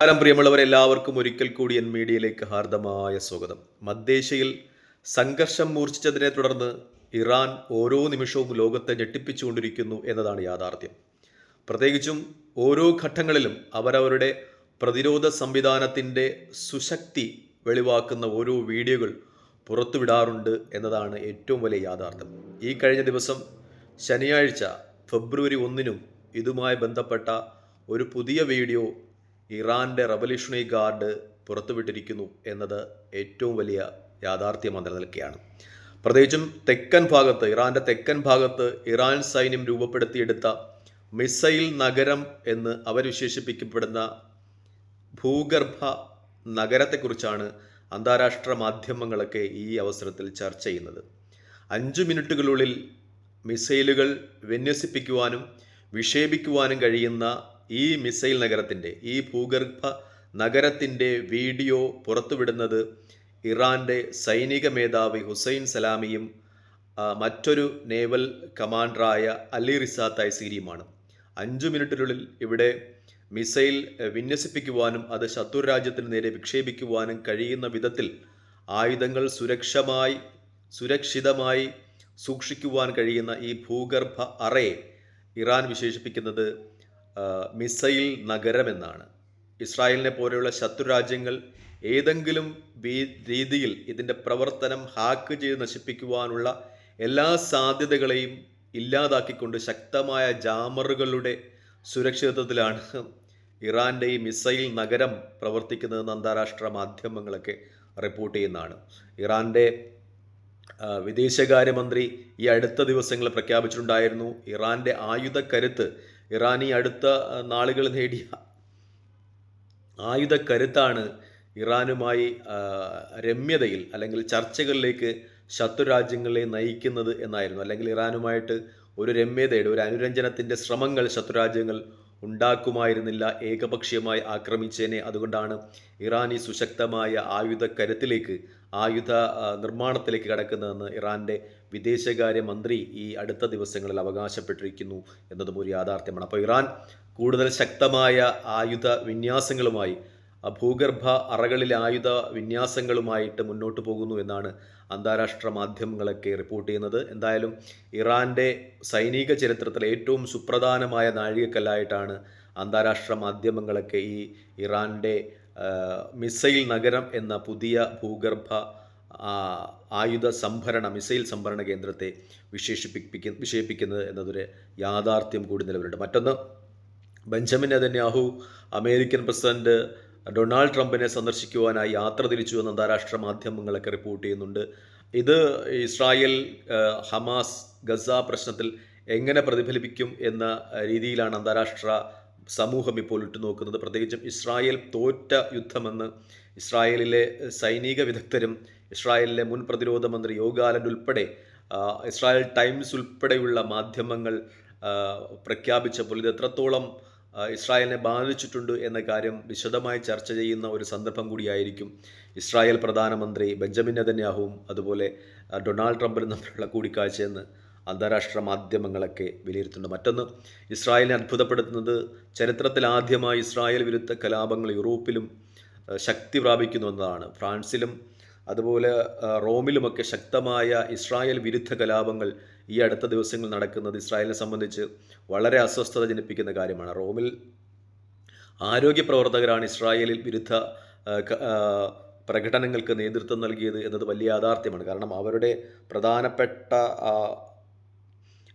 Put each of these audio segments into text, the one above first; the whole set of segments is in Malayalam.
നമസ്കാരം പ്രിയമുള്ളവരെ എല്ലാവർക്കും ഒരിക്കൽ കൂടി എൻ മീഡിയയിലേക്ക് ഹാർദമായ സ്വാഗതം. മധ്യേഷ്യയിൽ സംഘർഷം മൂർച്ഛിച്ചതിനെ തുടർന്ന് ഇറാൻ ഓരോ നിമിഷവും ലോകത്തെ ഞെട്ടിപ്പിച്ചുകൊണ്ടിരിക്കുന്നു എന്നതാണ് യാഥാർത്ഥ്യം. പ്രത്യേകിച്ചും ഓരോ ഘട്ടങ്ങളിലും അവരവരുടെ പ്രതിരോധ സംവിധാനത്തിന്റെ സുശക്തി വെളിവാക്കുന്ന ഓരോ വീഡിയോകൾ പുറത്തുവിടാറുണ്ട് എന്നതാണ് ഏറ്റവും വലിയ യാഥാർത്ഥ്യം. ഈ കഴിഞ്ഞ ദിവസം ശനിയാഴ്ച ഫെബ്രുവരി ഒന്നിനും ഇതുമായി ബന്ധപ്പെട്ട ഒരു പുതിയ വീഡിയോ ഇറാന്റെ റവല്യൂഷണറി ഗാർഡ് പുറത്തുവിട്ടിരിക്കുന്നു എന്നത് ഏറ്റവും വലിയ യാഥാർത്ഥ്യമായി നിലനിൽക്കുകയാണ് പ്രത്യേകിച്ചും തെക്കൻ ഭാഗത്ത് ഇറാന്റെ തെക്കൻ ഭാഗത്ത് ഇറാൻ സൈന്യം രൂപപ്പെടുത്തിയെടുത്ത മിസൈൽ നഗരം എന്ന് അവർ വിശേഷിപ്പിക്കപ്പെടുന്ന ഭൂഗർഭ നഗരത്തെക്കുറിച്ചാണ് അന്താരാഷ്ട്ര മാധ്യമങ്ങളൊക്കെ ഈ അവസരത്തിൽ ചർച്ച ചെയ്യുന്നത്. അഞ്ച് മിനിറ്റുകളുള്ളിൽ മിസൈലുകൾ വിന്യസിപ്പിക്കുവാനും വിക്ഷേപിക്കുവാനും കഴിയുന്ന ഈ മിസൈൽ നഗരത്തിന്റെ ഈ ഭൂഗർഭ നഗരത്തിന്റെ വീഡിയോ പുറത്തുവിടുന്നത് ഇറാന്റെ സൈനിക മേധാവി ഹുസൈൻ സലാമിയും മറ്റൊരു നേവൽ കമാൻഡറായ അലി റിസ തൈസീരിയുമാണ്. അഞ്ചു മിനിറ്റിനുള്ളിൽ ഇവിടെ മിസൈൽ വിന്യസിപ്പിക്കുവാനും അത് ശത്രു രാജ്യത്തിന് നേരെ വിക്ഷേപിക്കുവാനും കഴിയുന്ന വിധത്തിൽ ആയുധങ്ങൾ സുരക്ഷമായി സുരക്ഷിതമായി സൂക്ഷിക്കുവാൻ കഴിയുന്ന ഈ ഭൂഗർഭ അറയെ ഇറാൻ വിശേഷിപ്പിക്കുന്നത് മിസൈൽ നഗരമെന്നാണ്. ഇസ്രായേലിനെ പോലെയുള്ള ശത്രുരാജ്യങ്ങൾ ഏതെങ്കിലും രീതിയിൽ ഇതിന്റെ പ്രവർത്തനം ഹാക്ക് ചെയ്ത് നശിപ്പിക്കുവാനുള്ള എല്ലാ സാധ്യതകളെയും ഇല്ലാതാക്കിക്കൊണ്ട് ശക്തമായ ജാമറുകളുടെ സുരക്ഷിതത്വത്തിലാണ് ഇറാന്റെ ഈ മിസൈൽ നഗരം പ്രവർത്തിക്കുന്നതെന്ന് അന്താരാഷ്ട്ര മാധ്യമങ്ങളൊക്കെ റിപ്പോർട്ട് ചെയ്യുന്നതാണ്. ഇറാന്റെ വിദേശകാര്യമന്ത്രി ഈ അടുത്ത ദിവസങ്ങളിൽ പ്രഖ്യാപിച്ചിട്ടുണ്ടായിരുന്നു ഇറാന്റെ ആയുധ ഈ അടുത്ത നാളുകൾ നേടിയ ആയുധ കരുത്താണ് ഇറാനുമായി രമ്യതയിൽ അല്ലെങ്കിൽ ചർച്ചകളിലേക്ക് ശത്രുരാജ്യങ്ങളെ നയിക്കുന്നത് എന്നായിരുന്നു. അല്ലെങ്കിൽ ഇറാനുമായിട്ട് ഒരു രമ്യതയുടെ ഒരു അനുരഞ്ജനത്തിന്റെ ശ്രമങ്ങൾ ശത്രു രാജ്യങ്ങൾ ഉണ്ടാക്കുമായിരുന്നില്ല. ഏകപക്ഷീയമായി ആക്രമിച്ചേനെ. അതുകൊണ്ടാണ് ഇറാനി സുശക്തമായ ആയുധ കരുത്തിലേക്ക് ആയുധ നിർമ്മാണത്തിലേക്ക് കടക്കുന്നതെന്ന് ഇറാന്റെ വിദേശകാര്യ മന്ത്രി ഈ അടുത്ത ദിവസങ്ങളിൽ അവകാശപ്പെട്ടിരിക്കുന്നു എന്നതും ഒരു യാഥാർത്ഥ്യമാണ്. അപ്പോൾ ഇറാൻ കൂടുതൽ ശക്തമായ ആയുധ വിന്യാസങ്ങളുമായി ഭൂഗർഭ അറകളിലെ ആയുധ വിന്യാസങ്ങളുമായിട്ട് മുന്നോട്ട് പോകുന്നു എന്നാണ് അന്താരാഷ്ട്ര മാധ്യമങ്ങളൊക്കെ റിപ്പോർട്ട് ചെയ്യുന്നത്. എന്തായാലും ഇറാന്റെ സൈനിക ചരിത്രത്തിലെ ഏറ്റവും സുപ്രധാനമായ നാഴികക്കല്ലായിട്ടാണ് അന്താരാഷ്ട്ര മാധ്യമങ്ങളൊക്കെ ഈ ഇറാന്റെ മിസൈൽ നഗരം എന്ന പുതിയ ഭൂഗർഭ ആയുധ സംഭരണ മിസൈൽ സംഭരണ കേന്ദ്രത്തെ വിശേഷിപ്പിപ്പിക്ക വിശേഷിപ്പിക്കുന്നത് എന്നതൊരു യാഥാർത്ഥ്യം കൂടി നിലവിലുണ്ട്. മറ്റൊന്ന് Benjamin Netanyahu American president Donald ട്രംപിനെ സന്ദർശിക്കുവാനായി യാത്ര തിരിച്ചു എന്ന് അന്താരാഷ്ട്ര മാധ്യമങ്ങളൊക്കെ റിപ്പോർട്ട് ചെയ്യുന്നുണ്ട്. ഇത് ഇസ്രായേൽ ഹമാസ് ഗസ പ്രശ്നത്തിൽ എങ്ങനെ പ്രതിഫലിപ്പിക്കും എന്ന രീതിയിലാണ് അന്താരാഷ്ട്ര സമൂഹം ഇപ്പോൾ ഉറ്റുനോക്കുന്നത്. പ്രത്യേകിച്ചും ഇസ്രായേൽ തോറ്റ യുദ്ധമെന്ന് ഇസ്രായേലിലെ സൈനിക വിദഗ്ധരും ഇസ്രായേലിലെ മുൻ പ്രതിരോധ മന്ത്രി യോഗാലൻ ഉൾപ്പെടെ ഇസ്രായേൽ ടൈംസ് ഉൾപ്പെടെയുള്ള മാധ്യമങ്ങൾ പ്രഖ്യാപിച്ചപ്പോൾ ഇത് എത്രത്തോളം ഇസ്രായേലിനെ ബാധിച്ചിട്ടുണ്ട് എന്ന കാര്യം വിശദമായി ചർച്ച ചെയ്യുന്ന ഒരു സന്ദർഭം കൂടിയായിരിക്കും ഇസ്രായേൽ പ്രധാനമന്ത്രി ബെഞ്ചമിൻ നെതന്യാഹുവും അതുപോലെ ഡൊണാൾഡ് ട്രംപിനും തമ്മിലുള്ള കൂടിക്കാഴ്ചയെന്ന് അന്താരാഷ്ട്ര മാധ്യമങ്ങളൊക്കെ വിലയിരുത്തുന്നുണ്ട്. മറ്റൊന്ന് ഇസ്രായേലിനെ അത്ഭുതപ്പെടുത്തുന്നത് ചരിത്രത്തിൽ ആദ്യമായി ഇസ്രായേൽ വിരുദ്ധ കലാപങ്ങൾ യൂറോപ്പിലും ശക്തി പ്രാപിക്കുന്നു എന്നതാണ്. ഫ്രാൻസിലും അതുപോലെ റോമിലുമൊക്കെ ശക്തമായ ഇസ്രായേൽ വിരുദ്ധ കലാപങ്ങൾ ഈ അടുത്ത ദിവസങ്ങളിൽ നടക്കുന്നത് ഇസ്രായേലിനെ സംബന്ധിച്ച് വളരെ അസ്വസ്ഥത ജനിപ്പിക്കുന്ന കാര്യമാണ്. റോമിൽ ആരോഗ്യ പ്രവർത്തകരാണ് ഇസ്രായേലിൽ വിരുദ്ധ പ്രകടനങ്ങൾക്ക് നേതൃത്വം നൽകിയത് എന്നത് വലിയ യാഥാർത്ഥ്യമാണ്. കാരണം അവരുടെ പ്രധാനപ്പെട്ട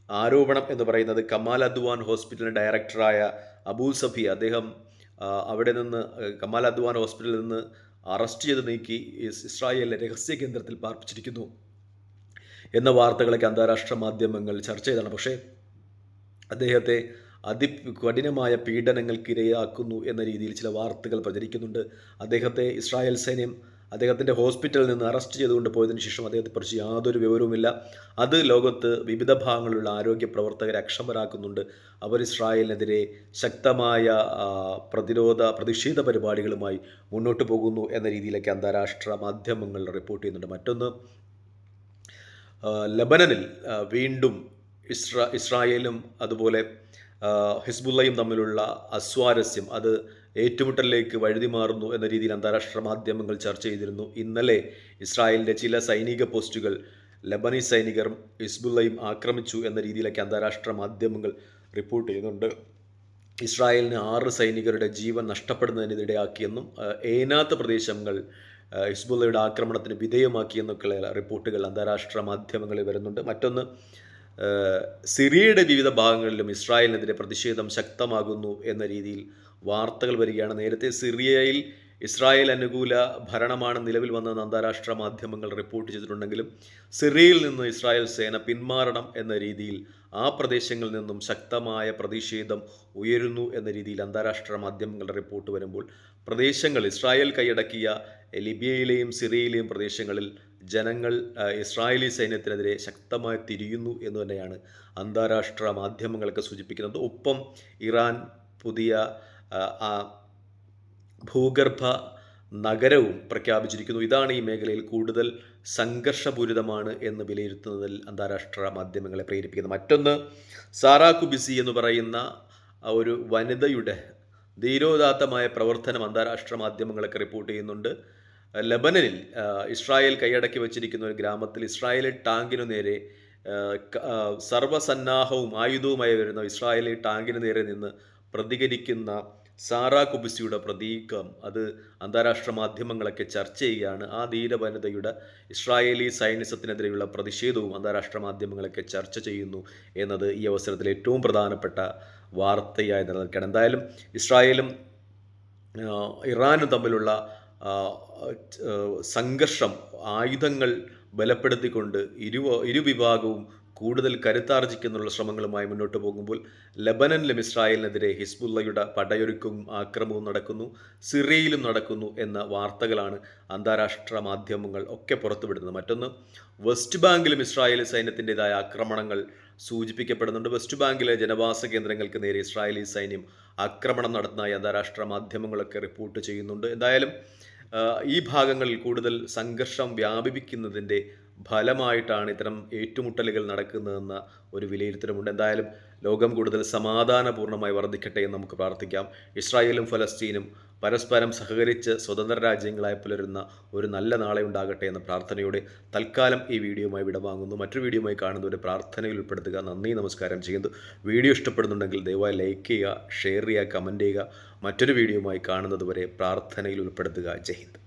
ആരോപണം എന്ന് പറയുന്നത് കമാൽ അദ്വാൻ ഹോസ്പിറ്റലിന്റെ ഡയറക്ടറായ അബൂൽ സഫി അദ്ദേഹം അവിടെ നിന്ന് കമാൽ അദ്വാൻ ഹോസ്പിറ്റലിൽ നിന്ന് അറസ്റ്റ് ചെയ്ത് നീക്കി ഇസ് ഇസ്രായേലിലെ രഹസ്യ കേന്ദ്രത്തിൽ പാർപ്പിച്ചിരിക്കുന്നു. എന്ന വാർത്തകളൊക്കെ അന്താരാഷ്ട്ര മാധ്യമങ്ങൾ ചർച്ച ചെയ്താണ്. പക്ഷേ അദ്ദേഹത്തെ അതി കഠിനമായ പീഡനങ്ങൾക്ക് ഇരയാക്കുന്നു എന്ന രീതിയിൽ ചില വാർത്തകൾ പ്രചരിക്കുന്നുണ്ട്. അദ്ദേഹത്തെ ഇസ്രായേൽ സൈന്യം അദ്ദേഹത്തിന്റെ ഹോസ്പിറ്റലിൽ നിന്ന് അറസ്റ്റ് ചെയ്തുകൊണ്ട് പോയതിനു ശേഷം അദ്ദേഹത്തെക്കുറിച്ച് യാതൊരു വിവരവുമില്ല. അത് ലോകത്ത് വിവിധ ഭാഗങ്ങളിലുള്ള ആരോഗ്യ പ്രവർത്തകരെ അക്ഷമരാക്കുന്നുണ്ട്. അവർ ഇസ്രായേലിനെതിരെ ശക്തമായ പ്രതിരോധ പ്രതിഷേധ പരിപാടികളുമായി മുന്നോട്ട് പോകുന്നു എന്ന രീതിയിലൊക്കെ അന്താരാഷ്ട്ര മാധ്യമങ്ങൾ റിപ്പോർട്ട് ചെയ്യുന്നുണ്ട്. മറ്റൊന്ന് ലബനനിൽ വീണ്ടും ഇസ്രാ ഇസ്രായേലും അതുപോലെ ഹിസ്ബുല്ലയും ഹിസ്ബുള്ളയും തമ്മിലുള്ള അസ്വാരസ്യം അത് ഏറ്റുമുട്ടലിലേക്ക് വഴുതി മാറുന്നു എന്ന രീതിയിൽ അന്താരാഷ്ട്ര മാധ്യമങ്ങൾ ചർച്ച ചെയ്തിരുന്നു. ഇന്നലെ ഇസ്രായേലിന്റെ ചില സൈനിക പോസ്റ്റുകൾ ലബനീസ് സൈനികർ ഹിസ്ബുള്ളയും ആക്രമിച്ചു എന്ന രീതിയിലൊക്കെ അന്താരാഷ്ട്ര മാധ്യമങ്ങൾ റിപ്പോർട്ട് ചെയ്യുന്നുണ്ട്. ഇസ്രായേലിന് ആറ് സൈനികരുടെ ജീവൻ നഷ്ടപ്പെടുന്നതിനിടയാക്കിയെന്നും ഏനാത്ത പ്രദേശങ്ങൾ ഹിസ്ബുള്ളയുടെ ആക്രമണത്തിന് വിധേയമാക്കി എന്നൊക്കെയുള്ള റിപ്പോർട്ടുകൾ അന്താരാഷ്ട്ര മാധ്യമങ്ങളിൽ വരുന്നുണ്ട്. മറ്റൊന്ന് സിറിയയുടെ വിവിധ ഭാഗങ്ങളിലും ഇസ്രായേലിനെതിരെ പ്രതിഷേധം ശക്തമാകുന്നു എന്ന രീതിയിൽ വാർത്തകൾ വരികയാണ്. നേരത്തെ സിറിയയിൽ ഇസ്രായേൽ അനുകൂല ഭരണമാണ് നിലവിൽ വന്നതെന്ന് അന്താരാഷ്ട്ര മാധ്യമങ്ങൾ റിപ്പോർട്ട് ചെയ്തിട്ടുണ്ടെങ്കിലും സിറിയയിൽ നിന്ന് ഇസ്രായേൽ സേന പിന്മാറണം എന്ന രീതിയിൽ ആ പ്രദേശങ്ങളിൽ നിന്നും ശക്തമായ പ്രതിഷേധം ഉയരുന്നു എന്ന രീതിയിൽ അന്താരാഷ്ട്ര മാധ്യമങ്ങളുടെ റിപ്പോർട്ട് വരുമ്പോൾ പ്രദേശങ്ങൾ ഇസ്രായേൽ കൈയടക്കിയ ലിബിയയിലെയും സിറിയയിലെയും പ്രദേശങ്ങളിൽ ജനങ്ങൾ ഇസ്രായേലി സൈന്യത്തിനെതിരെ ശക്തമായി തിരിയുന്നു എന്ന് തന്നെയാണ് അന്താരാഷ്ട്ര മാധ്യമങ്ങളൊക്കെ സൂചിപ്പിക്കുന്നത്. ഒപ്പം ഇറാൻ പുതിയ ഭൂഗർഭ നഗരവും പ്രഖ്യാപിച്ചിരിക്കുന്നു. ഇതാണ് ഈ മേഖലയിൽ കൂടുതൽ സംഘർഷപൂരിതമാണ് എന്ന് വിലയിരുത്തുന്നതിൽ അന്താരാഷ്ട്ര മാധ്യമങ്ങളെ പ്രേരിപ്പിക്കുന്നത് മറ്റൊന്ന് സാറാ കുബിസി എന്ന് പറയുന്ന ഒരു വനിതയുടെ ധീരോദാത്തമായ പ്രവർത്തനം അന്താരാഷ്ട്ര മാധ്യമങ്ങളൊക്കെ റിപ്പോർട്ട് ചെയ്യുന്നുണ്ട്. ലബനനിൽ ഇസ്രായേൽ കൈയടക്കി വച്ചിരിക്കുന്ന ഒരു ഗ്രാമത്തിൽ ഇസ്രായേലി ടാങ്കിനു നേരെ സർവസന്നാഹവും ആയുധവുമായി വരുന്ന ഇസ്രായേലി ടാങ്കിന് നേരെ നിന്ന് പ്രതികരിക്കുന്ന സാറാ കുബിസിയുടെ പ്രതീകം. അത് അന്താരാഷ്ട്ര മാധ്യമങ്ങളൊക്കെ ചർച്ച ചെയ്യുകയാണ്. ആ ധീര വനിതയുടെ ഇസ്രായേലി സൈനിസത്തിനെതിരെയുള്ള പ്രതിഷേധവും അന്താരാഷ്ട്ര മാധ്യമങ്ങളൊക്കെ ചർച്ച ചെയ്യുന്നു എന്നത് ഈ അവസരത്തിൽ ഏറ്റവും പ്രധാനപ്പെട്ട വാർത്തയായി നിലനിൽക്കുകയാണ്. എന്തായാലും ഇസ്രായേലും ഇറാനും തമ്മിലുള്ള സംഘർഷം ആയുധങ്ങൾ ബലപ്പെടുത്തിക്കൊണ്ട് ഇരു ഇരുവിഭാഗവും കൂടുതൽ കരുത്താർജിക്കുന്നുള്ള ശ്രമങ്ങളുമായി മുന്നോട്ട് പോകുമ്പോൾ ലബനനിലും ഇസ്രായേലിനെതിരെ ഹിസ്ബുല്ലയുടെ പടയൊരുക്കും ആക്രമവും നടക്കുന്നു സിറിയയിലും നടക്കുന്നു എന്ന വാർത്തകളാണ് അന്താരാഷ്ട്ര മാധ്യമങ്ങൾ ഒക്കെ പുറത്തുവിടുന്നത്. മറ്റൊന്ന് വെസ്റ്റ് ബാങ്കിലും ഇസ്രായേലി സൈന്യത്തിന്റെതായ ആക്രമണങ്ങൾ സൂചിപ്പിക്കപ്പെടുന്നുണ്ട്. വെസ്റ്റ് ബാങ്കിലെ ജനവാസ കേന്ദ്രങ്ങൾക്ക് നേരെ ഇസ്രായേലി സൈന്യം ആക്രമണം നടത്തുന്നതായി അന്താരാഷ്ട്ര മാധ്യമങ്ങളൊക്കെ റിപ്പോർട്ട് ചെയ്യുന്നുണ്ട്. എന്തായാലും ഈ ഭാഗങ്ങളിൽ കൂടുതൽ സംഘർഷം വ്യാപിപ്പിക്കുന്നതിന്റെ ഫലമായിട്ടാണ് ഇത്തരം ഏറ്റുമുട്ടലുകൾ നടക്കുന്നതെന്ന ഒരു വിലയിരുത്തലുമുണ്ട്. എന്തായാലും ലോകം കൂടുതൽ സമാധാനപൂർണമായി വർദ്ധിക്കട്ടെ എന്ന് നമുക്ക് പ്രാർത്ഥിക്കാം. ഇസ്രായേലും ഫലസ്തീനും പരസ്പരം സഹകരിച്ച് സ്വതന്ത്ര രാജ്യങ്ങളായി പുലരുന്ന ഒരു നല്ല നാളെ ഉണ്ടാകട്ടെ എന്ന പ്രാർത്ഥനയോടെ തൽക്കാലം ഈ വീഡിയോയുമായി വിടവാങ്ങുന്നു. മറ്റൊരു വീഡിയോയുമായി കാണുന്നവരെ പ്രാർത്ഥനയിൽ ഉൾപ്പെടുത്തുക. നന്ദി നമസ്കാരം ചെയ്യുന്നു. വീഡിയോ ഇഷ്ടപ്പെടുന്നുണ്ടെങ്കിൽ ദയവായി ലൈക്ക് ചെയ്യുക ഷെയർ ചെയ്യുക കമന്റ് ചെയ്യുക. മറ്റൊരു വീഡിയോയുമായി കാണുന്നതുവരെ പ്രാർത്ഥനയിൽ ഉൾപ്പെടുത്തുക. ജയ് ഹിന്ദ്.